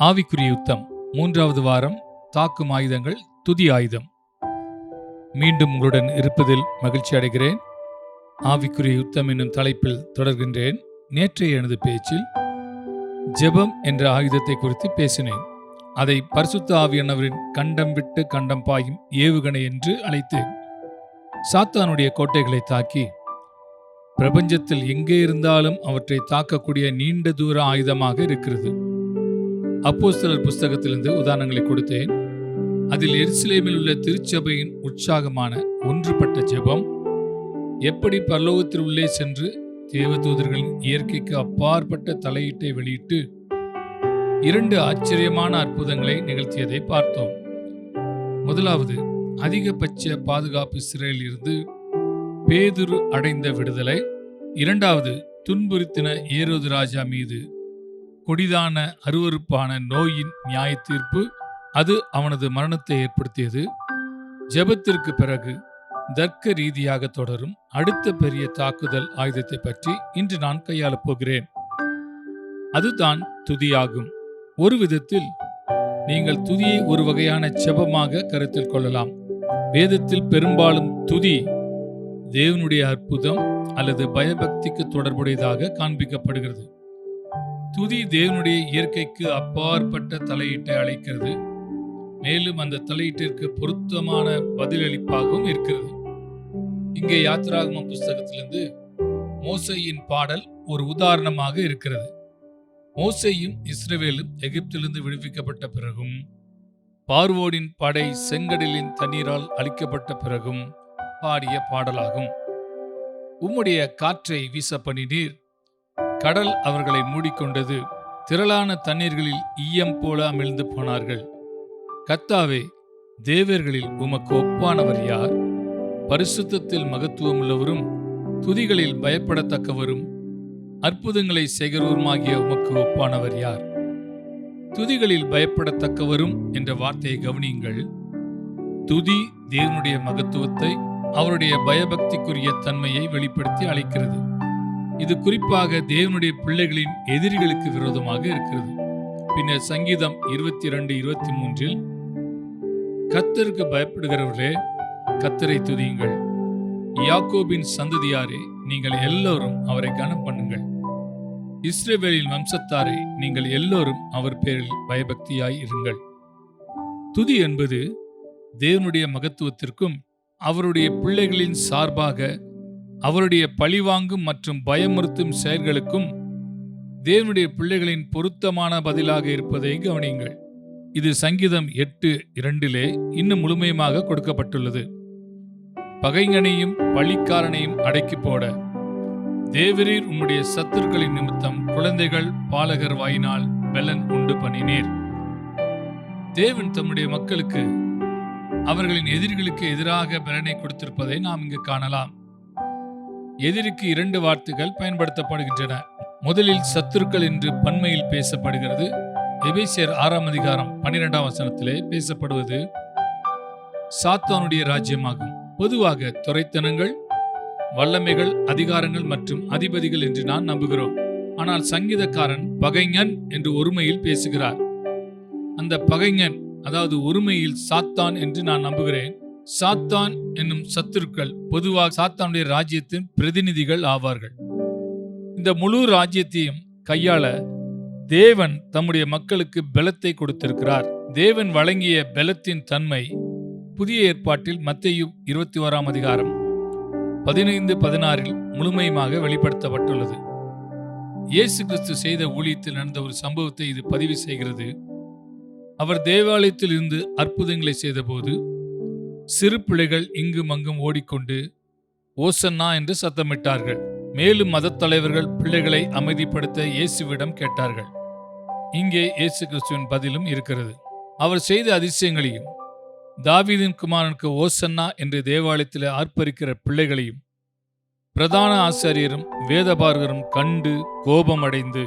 ஆவிக்குரிய யுத்தம் மூன்றாவது வாரம் தாக்கும் ஆயுதங்கள் துதி ஆயுதம். மீண்டும் உங்களுடன் இருப்பதில் மகிழ்ச்சி அடைகிறேன். ஆவிக்குரிய யுத்தம் என்னும் தலைப்பில் தொடர்கின்றேன். நேற்றைய எனது பேச்சில் ஜெபம் என்ற ஆயுதத்தை குறித்து பேசினேன். அதை பரிசுத்த ஆவியானவரின் கண்டம் விட்டு கண்டம் பாயும் ஏவுகணை என்று அழைத்தேன். சாத்தானுடைய கோட்டைகளை தாக்கி பிரபஞ்சத்தில் எங்கே இருந்தாலும் அவற்றை தாக்கக்கூடிய நீண்ட தூர ஆயுதமாக இருக்கிறது. அப்போஸ்தலர் புஸ்தகத்திலிருந்து உதாரணங்களை கொடுத்தேன். அதில் எருசலேமில் உள்ள திருச்சபையின் உற்சாகமான ஒன்றுபட்ட ஜெபம் எப்படி பரலோகத்தில் உள்ளே சென்று தேவதூதர்களின் இயற்கைக்கு அப்பாற்பட்ட தலையீட்டை வெளியிட்டு இரண்டு ஆச்சரியமான அற்புதங்களை நிகழ்த்தியதை பார்த்தோம். முதலாவது அதிகபட்ச பாதுகாப்பு சிறையில் இருந்து பேதுரு அடைந்த விடுதலை. இரண்டாவது துன்புறுத்தின ஏரோது ராஜா மீது கொடிதான அருவருப்பான நோயின் நியாய தீர்ப்பு அது அவனது மரணத்தை ஏற்படுத்தியது. ஜெபத்திற்கு பிறகு தர்க்க ரீதியாக தொடரும் அடுத்த பெரிய தாக்குதல் ஆயுதத்தை பற்றி இன்று நான் கையாளப் போகிறேன். அதுதான் துதியாகும். ஒரு விதத்தில் நீங்கள் துதியை ஒரு வகையான ஜெபமாக கருத்தில் கொள்ளலாம். வேதத்தில் பெரும்பாலும் துதி தேவனுடைய அற்புதம் அல்லது பயபக்திக்கு தொடர்புடையதாக காண்பிக்கப்படுகிறது. துதி தேவனுடைய இயற்கைக்கு அப்பாற்பட்ட தலையீட்டை அழைக்கிறது மேலும் அந்த தலையீட்டிற்கு பொருத்தமான பதிலளிப்பாகவும் இருக்கிறது. இங்கே யாத்ராகம புஸ்தகத்திலிருந்து மோசையின் பாடல் ஒரு உதாரணமாக இருக்கிறது. மோசையும் இஸ்ரவேலும் எகிப்திலிருந்து விடுவிக்கப்பட்ட பிறகும் பார்வோடின் படை செங்கடலின் தண்ணீரால் அழிக்கப்பட்ட பிறகும் பாடிய பாடலாகும். உம்முடைய காற்றை வீச பண்ணினீர் கடல் அவர்களை மூடிக்கொண்டது. திரளான தண்ணீர்களில் ஈயம் போல அமிழ்ந்து போனார்கள். கத்தாவே தேவர்களில் உமக்கு ஒப்பானவர் யார்? பரிசுத்தத்தில் மகத்துவமுள்ளவரும் துதிகளில் பயப்படத்தக்கவரும் அற்புதங்களை செய்கிறவருமாகிய உமக்கு ஒப்பானவர் யார்? துதிகளில் பயப்படத்தக்கவரும் என்ற வார்த்தையை கவனியுங்கள். துதி தேவனுடைய மகத்துவத்தை அவருடைய பயபக்திக்குரிய தன்மையை வெளிப்படுத்தி அழைக்கிறது. இது குறிப்பாக தேவனுடைய பிள்ளைகளின் எதிரிகளுக்கு விரோதமாக இருக்கிறது. பின்னர் சங்கீதம் இருபத்தி இரண்டு இருபத்தி மூன்றில் கத்தருக்கு பயப்படுகிறவர்களே கத்தரை துதியுங்கள். யாக்கோபின் சந்ததியாரே நீங்கள் எல்லோரும் அவரை கனம் பண்ணுங்கள். இஸ்ரேவேலின் வம்சத்தாரே நீங்கள் எல்லோரும் அவர் பேரில் பயபக்தியாய் இருங்கள். துதி என்பது தேவனுடைய மகத்துவத்திற்கும் அவருடைய பிள்ளைகளின் சார்பாக அவருடைய பழிவாங்கும் மற்றும் பயமுறுத்தும் செயல்களுக்கும் தேவனுடைய பிள்ளைகளின் பொருத்தமான பதிலாக இருப்பதை கவனியுங்கள். இது சங்கீதம் எட்டு இரண்டிலே இன்னும் முழுமையுமாக கொடுக்கப்பட்டுள்ளது. பகைங்கனையும் பழிக்காரனையும் அடக்கி போட. தேவரீர் உம்முடைய சத்துருக்களின் நிமித்தம் குழந்தைகள் பாலகர் வாயினால் பெலன் உண்டு பண்ணினீர். தேவன் தம்முடைய மக்களுக்கு அவர்களின் எதிரிகளுக்கு எதிராக பலனை கொடுத்திருப்பதை நாம் இங்கு காணலாம். எதிரிக்கு இரண்டு வார்த்தைகள் பயன்படுத்தப்படுகின்றன. முதலில் சத்துருக்கள் என்று பன்மையில் பேசப்படுகிறது. எபேசியர் ஆறாம் அதிகாரம் பன்னிரெண்டாம் வசனத்திலே பேசப்படுவது சாத்தானுடைய ராஜ்யமாகும். பொதுவாக துறைத்தனங்கள் வல்லமைகள் அதிகாரங்கள் மற்றும் அதிபதிகள் என்று நான் நம்புகிறோம். ஆனால் சங்கீதக்காரன் பகைஞன் என்று ஒருமையில் பேசுகிறார். அந்த பகைஞன் அதாவது ஒருமையில் சாத்தான் என்று நான் நம்புகிறேன். சாத்தான் என்னும் சத்துருக்கள் பொதுவாக சாத்தானுடைய ராஜ்யத்தின் பிரதிநிதிகள் ஆவார்கள். இந்த முழு ராஜ்யத்தையும் கையாள தேவன் தம்முடைய மக்களுக்கு பலத்தை கொடுத்திருக்கிறார். தேவன் வழங்கிய பலத்தின் தன்மை புதிய ஏற்பாட்டில் மத்தையும் இருபத்தி ஓராம் அதிகாரம் பதினைந்து பதினாறில் முழுமையுமாக வெளிப்படுத்தப்பட்டுள்ளது. இயேசு கிறிஸ்து செய்த ஊழியத்தில் நடந்த ஒரு சம்பவத்தை இது பதிவு செய்கிறது. அவர் தேவாலயத்தில் இருந்து அற்புதங்களை செய்தபோது சிறு பிள்ளைகள் இங்கும் அங்கும் ஓடிக்கொண்டு ஓசன்னா என்று சத்தமிட்டார்கள். மேலும் மதத் தலைவர்கள் பிள்ளைகளை அமைதிப்படுத்த இயேசுவிடம் கேட்டார்கள். இங்கே இயேசு கிறிஸ்துவின் பதிலும் இருக்கிறது. அவர் செய்த அதிசயங்களையும் தாவீதின் குமாரனுக்கு ஓசன்னா என்று தேவாலயத்தில் ஆர்ப்பரிக்கிற பிள்ளைகளையும் பிரதான ஆசாரியரும் வேதபாரகரும் கண்டு கோபமடைந்து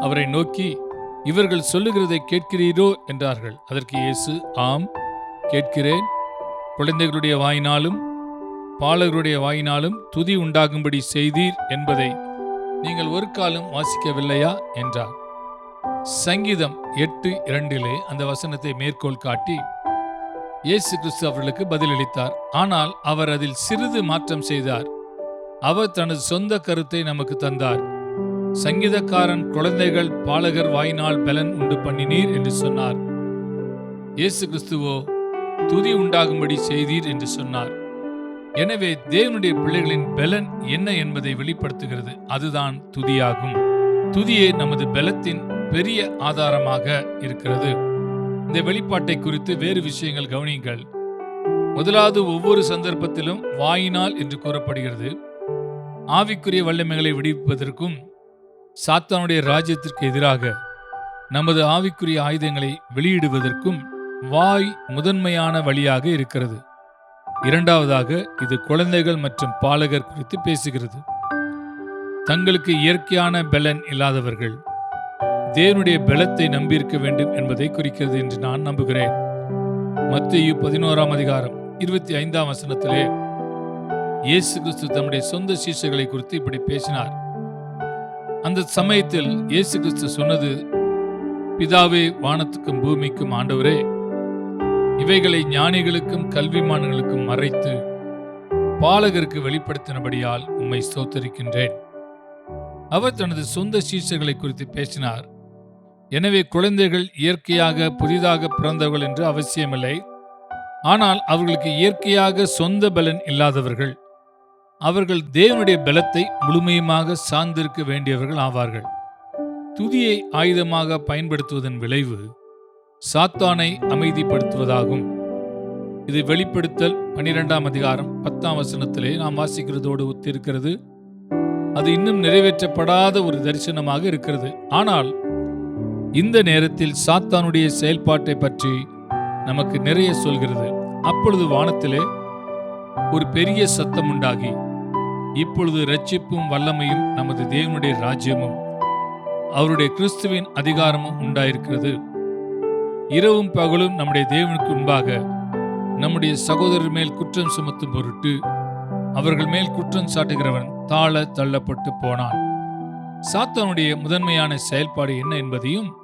அவரை நோக்கி இவர்கள் சொல்லுகிறதை கேட்கிறீரோ? என்றார்கள். அதற்கு இயேசு ஆம் கேட்கிறேன். குழந்தைகளுடைய வாயினாலும் பாலகருடைய வாயினாலும் துதி உண்டாகும்படி செய்தீர் என்பதை நீங்கள் ஒரு காலம் வாசிக்கவில்லையா? என்றார். சங்கீதம் எட்டு இரண்டிலே அந்த வசனத்தை மேற்கோள் காட்டி இயேசு கிறிஸ்து அவர்களுக்கு பதிலளித்தார். ஆனால் அவர் அதில் சிறிது மாற்றம் செய்தார். அவர் தனது சொந்த கருத்தை நமக்கு தந்தார். சங்கீதக்காரன் குழந்தைகள் பாலகர் வாயினால் பலன் உண்டு பண்ணினீர் என்று சொன்னார். இயேசு கிறிஸ்துவோ துதி உண்டாகும்படி செய்தீர் என்று சொன்னார். எனவே தேவனுடைய பிள்ளைகளின் பலன் என்ன என்பதை வெளிப்படுத்துகிறது. அதுதான் துதியாகும். துதியே நமது பலத்தின் பெரிய ஆதாரமாக இருக்கிறது. இந்த வெளிப்பாட்டை குறித்து வேறு விஷயங்கள் கவனியுங்கள். முதலாவது ஒவ்வொரு சந்தர்ப்பத்திலும் வாயினால் என்று கூறப்படுகிறது. ஆவிக்குரிய வல்லமைகளை விடுவிப்பதற்கும் சாத்தானுடைய ராஜ்யத்திற்கு எதிராக நமது ஆவிக்குரிய ஆயுதங்களை வெளியிடுவதற்கும் வாய் முதன்மையான வழியாக இருக்கிறது. இரண்டாவதாக இது குழந்தைகள் மற்றும் பாலகர் குறித்து பேசுகிறது. தங்களுக்கு இயற்கையான பலன் இல்லாதவர்கள் தேவனுடைய பலத்தை நம்பியிருக்க வேண்டும் என்பதை குறிக்கிறது என்று நான் நம்புகிறேன். மத்திய பதினோராம் அதிகாரம் இருபத்தி ஐந்தாம் வசனத்திலே இயேசு கிறிஸ்து தம்முடைய சொந்த சீசர்களை குறித்து இப்படி பேசினார். அந்த சமயத்தில் இயேசு கிறிஸ்து சொன்னது பிதாவே வானத்துக்கும் பூமிக்கும் ஆண்டவரே இவைகளை ஞானிகளுக்கும் கல்விமான்களுக்கும் மறைத்து பாலகருக்கு வெளிப்படுத்தினபடியால் உம்மை சோத்தரிக்கின்றேன் அவர் தனது சொந்த சீசர்களை குறித்து பேசினார். எனவே குழந்தைகள் இயற்கையாக புதிதாக பிறந்தவர்கள் என்று அவசியமில்லை. ஆனால் அவர்களுக்கு இயற்கையாக சொந்த பலன் இல்லாதவர்கள் அவர்கள் தேவனுடைய பலத்தை முழுமையுமாக சார்ந்திருக்க வேண்டியவர்கள் ஆவார்கள். துதியை ஆயுதமாக பயன்படுத்துவதன் விளைவு சாத்தானை அமைதிப்படுத்துவதாகும். இது வெளிப்படுத்தல் பனிரெண்டாம் அதிகாரம் பத்தாம் வசனத்திலே நாம் வாசிக்கிறதோடு ஒத்திருக்கிறது. அது இன்னும் நிறைவேற்றப்படாத ஒரு தரிசனமாக இருக்கிறது. ஆனால் இந்த நேரத்தில் சாத்தானுடைய செயல்பாட்டை பற்றி நமக்கு நிறைய சொல்கிறது. அப்பொழுது வானத்திலே ஒரு பெரிய சத்தம் உண்டாகி இப்பொழுது ரட்சிப்பும் வல்லமையும் நமது தேவனுடைய ராஜ்யமும் அவருடைய கிறிஸ்துவின் அதிகாரமும் உண்டாயிருக்கிறது. இரவும் பகலும் நம்முடைய தேவனுக்கு முன்பாக நம்முடைய சகோதரர் மேல் குற்றம் சுமத்தும் பொருட்டு அவர்கள் மேல் குற்றம் சாட்டுகிறவன் தாழ தள்ளப்பட்டு போனான். சாத்தானுடைய முதன்மையான செயல்பாடு என்ன என்பதையும்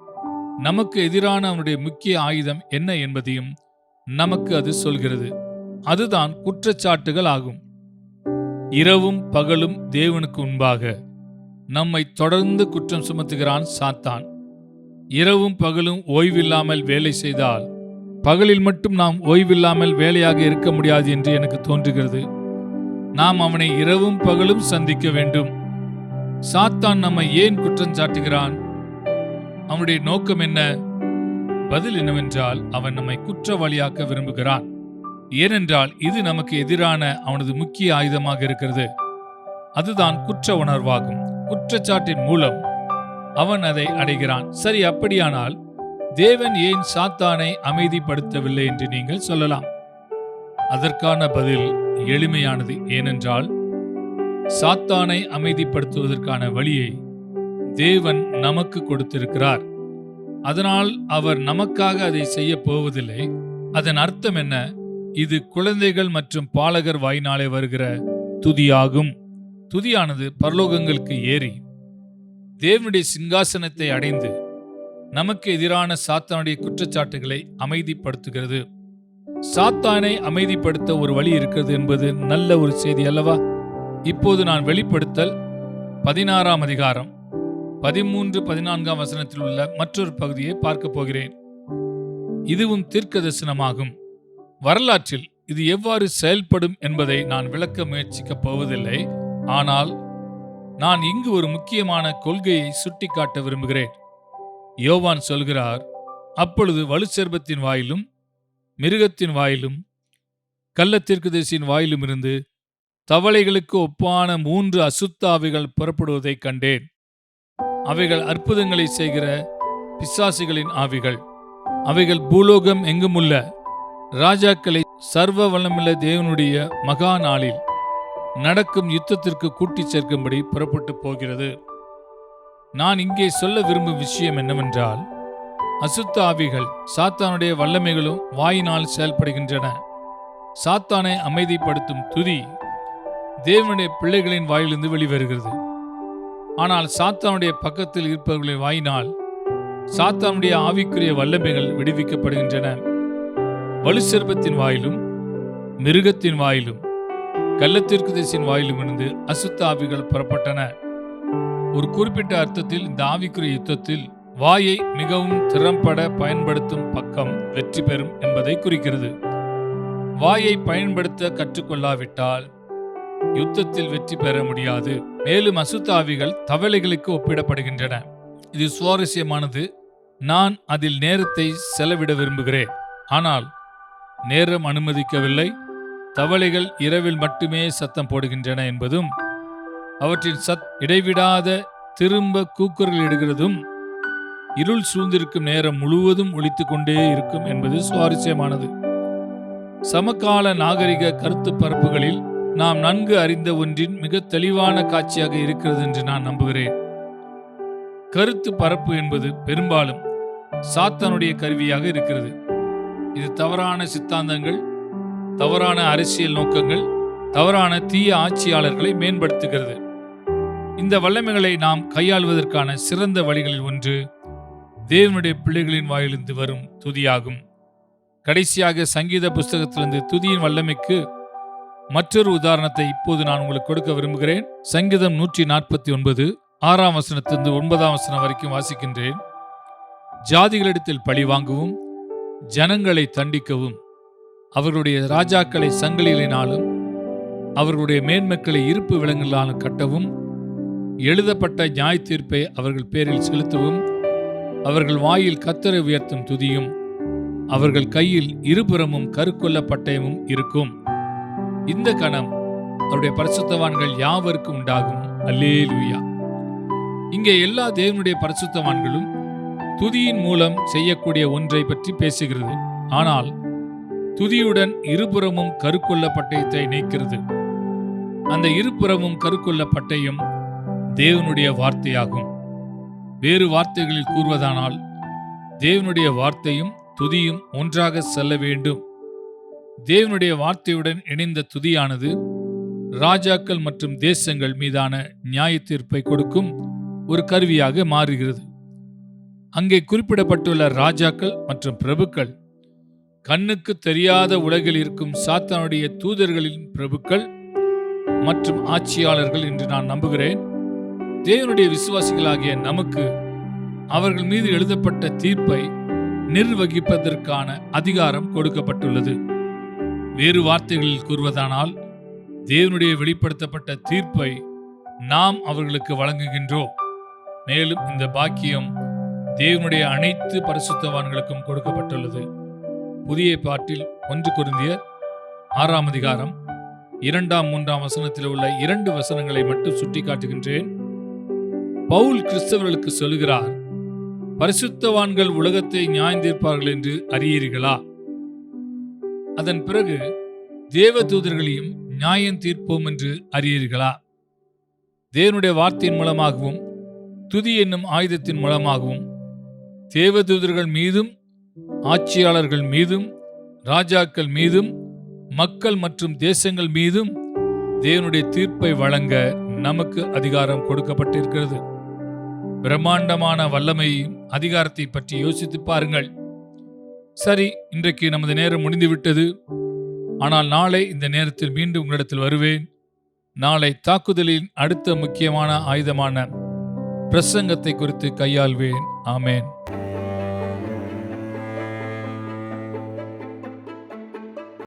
நமக்கு எதிரான அவனுடைய முக்கிய ஆயுதம் என்ன என்பதையும் நமக்கு அது சொல்கிறது. அதுதான் குற்றச்சாட்டுகள் ஆகும். இரவும் பகலும் தேவனுக்கு முன்பாக நம்மை தொடர்ந்து குற்றம் சுமத்துகிறான் சாத்தான். இரவும் பகலும் ஓய்வில்லாமல் வேலை செய்தால் பகலில் மட்டும் நாம் ஓய்வில்லாமல் வேலையாக இருக்க முடியாது என்று எனக்கு தோன்றுகிறது. நாம் அவனை இரவும் பகலும் சந்திக்க வேண்டும். சாத்தான் நம்மை ஏன் குற்றம் சாட்டுகிறான்? அவனுடைய நோக்கம் என்ன? பதில் என்னவென்றால் அவன் நம்மை குற்றவாளியாக்க விரும்புகிறான். ஏனென்றால் இது நமக்கு எதிரான அவனது முக்கிய ஆயுதமாக இருக்கிறது. அதுதான் குற்ற உணர்வாகும். குற்றச்சாட்டின் மூலம் அவன் அதை அடைகிறான். சரி அப்படியானால் தேவன் ஏன் சாத்தானை அமைதிப்படுத்தவில்லை என்று நீங்கள் சொல்லலாம். அதற்கான பதில் எளிமையானது. ஏனென்றால் சாத்தானை அமைதிப்படுத்துவதற்கான வழியை தேவன் நமக்கு கொடுத்திருக்கிறார். அதனால் அவர் நமக்காக அதை செய்ய போவதில்லை. அதன் அர்த்தம் என்ன? இது குழந்தைகள் மற்றும் பாலகர் வாயினாலே வருகிற துதியாகும். துதியானது பரலோகங்களுக்கு ஏறி தேவனுடைய சிங்காசனத்தை அடைந்து நமக்கு எதிரான சாத்தானுடைய குற்றச்சாட்டுகளை அமைதிப்படுத்துகிறது. சாத்தானை அமைதிப்படுத்த ஒரு வழி இருக்கிறது என்பது நல்ல ஒரு செய்தி அல்லவா? இப்போது நான் வெளிப்படுத்தல் பதினாறாம் அதிகாரம் பதிமூன்று பதினான்காம் வசனத்தில் உள்ள மற்றொரு பகுதியை பார்க்க போகிறேன். இதுவும் தீர்க்க தரிசனமாகும் வரலாற்றில் இது எவ்வாறு செயல்படும் என்பதை நான் விளக்க முயற்சிக்கப் போவதில்லை. ஆனால் நான் இங்கு ஒரு முக்கியமான கொள்கையை சுட்டிக்காட்ட விரும்புகிறேன். யோவான் சொல்கிறார் அப்பொழுது வலுச்செர்பத்தின் வாயிலும் மிருகத்தின் வாயிலும் கள்ளத்திற்குதேசின் வாயிலும் இருந்து தவளைகளுக்கு ஒப்பான மூன்று அசுத்தாவிகள் புறப்படுவதைக் கண்டேன். அவைகள் அற்புதங்களை செய்கிற பிசாசிகளின் ஆவிகள். அவைகள் பூலோகம் எங்குமுள்ள ராஜாக்களை சர்வ வளமுள்ள தேவனுடைய மகா நாளில் நடக்கும் யுத்தத்திற்கு கூட்டிச் சேர்க்கும்படி புறப்பட்டு போகிறது. நான் இங்கே சொல்ல விரும்பும் விஷயம் என்னவென்றால் அசுத்த ஆவிகள் சாத்தானுடைய வல்லமைகளும் வாயினால் செயல்படுகின்றன. சாத்தானை அமைதிப்படுத்தும் துதி தேவனுடைய பிள்ளைகளின் வாயிலிருந்து வெளிவருகிறது. ஆனால் சாத்தானுடைய பக்கத்தில் இருப்பவர்களின் வாயினால் சாத்தானுடைய ஆவிக்குரிய வல்லமைகள் விடுவிக்கப்படுகின்றன. வலுசெருப்பத்தின் வாயிலும் மிருகத்தின் வாயிலும் கள்ளத்திற்கு திசையின் வாயிலும் இருந்து அசுத்த ஆவிகள் புறப்பட்டன. ஒரு குறிப்பிட்ட அர்த்தத்தில் இந்த ஆவிக்குரிய யுத்தத்தில் வாயை மிகவும் திறம்பட பயன்படுத்தும் பக்கம் வெற்றி பெறும் என்பதை குறிக்கிறது. வாயை பயன்படுத்த கற்றுக்கொள்ளாவிட்டால் யுத்தத்தில் வெற்றி பெற முடியாது. மேலும் அசுத்த ஆவிகள் தவளைகளுக்கு ஒப்பிடப்படுகின்றன. இது சுவாரஸ்யமானது. நான் அதில் நேரத்தை செலவிட விரும்புகிறேன். ஆனால் நேரம் அனுமதிக்கவில்லை. தவளைகள் இரவில் மட்டுமே சத்தம் போடுகின்றன என்பதும் அவற்றின் சத் இடைவிடாத திரும்ப கூக்குரல் இடுகிறதும் இருள் சூழ்ந்திருக்கும் நேரம் முழுவதும் ஒழித்து கொண்டே இருக்கும் என்பது சுவாரஸ்யமானது. சமகால நாகரிக கருத்து பரப்புகளில் நாம் நன்கு அறிந்த ஒன்றின் மிக தெளிவான காட்சியாக இருக்கிறது என்று நான் நம்புகிறேன். கருத்து பரப்பு என்பது பெரும்பாலும் சாத்தானுடைய கருவியாக இருக்கிறது. இது தவறான சித்தாந்தங்கள் தவறான அரசியல் நோக்கங்கள் தவறான தீய ஆட்சியாளர்களை மேம்படுத்துகிறது. இந்த வல்லமைகளை நாம் கையாள்வதற்கான சிறந்த வழிகளில் ஒன்று தேவனுடைய பிள்ளைகளின் வாயிலிருந்து வரும் துதியாகும். கடைசியாக சங்கீத புஸ்தகத்திலிருந்து துதியின் வல்லமைக்கு மற்றொரு உதாரணத்தை இப்போது நான் உங்களுக்கு கொடுக்க விரும்புகிறேன். சங்கீதம் நூற்றி நாற்பத்தி ஒன்பது ஆறாம் வசனத்திலிருந்து ஒன்பதாம் வசனம் வரைக்கும் வாசிக்கின்றேன். ஜாதிகளிடத்தில் பழி வாங்கவும் ஜனங்களை தண்டிக்கவும். அவர்களுடைய ராஜாக்களை சங்கிலிகளினாலும் அவர்களுடைய மேன்மக்களை இருப்பு விலங்குகளாலும் கட்டவும் எழுதப்பட்ட நியாய தீர்ப்பை அவர்கள் பேரில் செலுத்தவும் அவர்கள் வாயில் கத்தரை உயர்த்தும் துதியும் அவர்கள் கையில் இருபுறமும் கருக்கொல்ல பட்டயமும் இருக்கும். இந்த கணம் அவருடைய பரிசுத்தவான்கள் யாவருக்கும் உண்டாகும். அல்லேலூயா. இங்கே எல்லா தேவனுடைய பரிசுத்தவான்களும் துதியின் மூலம் செய்யக்கூடிய ஒன்றை பற்றி பேசுகிறது. ஆனால் துதியுடன் இருபுறமும் கருக்கொள்ள பட்டயத்தை நீக்கிறது. அந்த இருபுறமும் கருக்கொள்ள பட்டயம் தேவனுடைய வார்த்தையாகும். வேறு வார்த்தைகளில் கூறுவதானால் தேவனுடைய வார்த்தையும் துதியும் ஒன்றாக செல்ல வேண்டும். தேவனுடைய வார்த்தையுடன் இணைந்த துதியானது ராஜாக்கள் மற்றும் தேசங்கள் மீதான நியாய தீர்ப்பை கொடுக்கும் ஒரு கருவியாக மாறுகிறது. அங்கே குறிப்பிடப்பட்டுள்ள ராஜாக்கள் மற்றும் பிரபுக்கள் கண்ணுக்கு தெரியாத உலகில் இருக்கும் சாத்தானுடைய தூதர்களின் பிரபுக்கள் மற்றும் ஆட்சியாளர்கள் என்று நான் நம்புகிறேன். தேவனுடைய விசுவாசிகளாகிய நமக்கு அவர்கள் மீது எழுதப்பட்ட தீர்ப்பை நிர்வகிப்பதற்கான அதிகாரம் கொடுக்கப்பட்டுள்ளது. வேறு வார்த்தைகளில் கூறுவதானால் தேவனுடைய வெளிப்படுத்தப்பட்ட தீர்ப்பை நாம் அவர்களுக்கு வழங்குகின்றோம். மேலும் இந்த பாக்கியம் தேவனுடைய அனைத்து பரிசுத்தவான்களுக்கும் கொடுக்கப்பட்டுள்ளது. புதிய பாட்டில் ஒன்று குருந்திய ஆறாம் அதிகாரம் இரண்டாம் மூன்றாம் வசனத்தில் உள்ள இரண்டு வசனங்களை மட்டும் சுட்டிக்காட்டுகின்றேன். பவுல் கிறிஸ்தவர்களுக்கு சொல்கிறார் பரிசுத்தவான்கள் உலகத்தை நியாயந்தீர்ப்பார்கள் என்று அறியீர்களா? அதன் பிறகு தேவ தூதர்களையும் நியாயம் தீர்ப்போம் என்று அறியீர்களா? தேவனுடைய வார்த்தையின் மூலமாகவும் துதி என்னும் ஆயுதத்தின் மூலமாகவும் தேவதூதர்கள் மீதும் ஆட்சியாளர்கள் மீதும் ராஜாக்கள் மீதும் மக்கள் மற்றும் தேசங்கள் மீதும் தேவனுடைய தீர்ப்பை வழங்க நமக்கு அதிகாரம் கொடுக்கப்பட்டிருக்கிறது. பிரம்மாண்டமான வல்லமையும் அதிகாரத்தை பற்றி யோசித்து பாருங்கள். சரி இன்றைக்கு நமது நேரம் முடிந்துவிட்டது. ஆனால் நாளை இந்த நேரத்தில் மீண்டும் உங்களிடத்தில் வருவேன். நாளை தாக்குதலின் அடுத்த முக்கியமான ஆயுதமான பிரசங்கத்தை குறித்து கையாள்வேன். ஆமேன்.